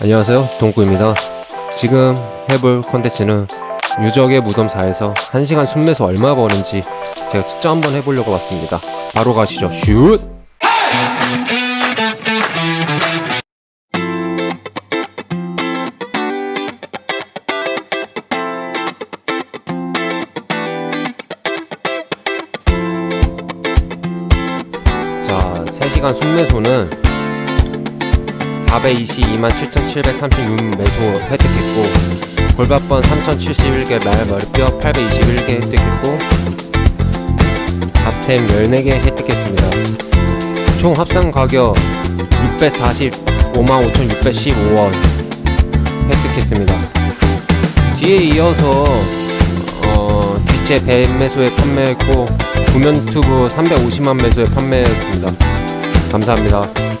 안녕하세요. 동구입니다. 지금 해볼 컨텐츠는 유적의 무덤4에서 1시간 순매수 얼마 버는지 제가 측정 한번 해보려고 왔습니다. 바로 가시죠. 슛! 자 3시간 순매수는 422만 7,736 매수 획득했고 골밥번 3,071개 말 머리뼈 821개 획득했고 잡템 14개 획득했습니다. 총 합산 가격 645만 5,615원 획득했습니다. 뒤에 이어서 어, 뒷재 100 매수에 판매했고 구면 유튜브 350만 매수에 판매했습니다. 감사합니다.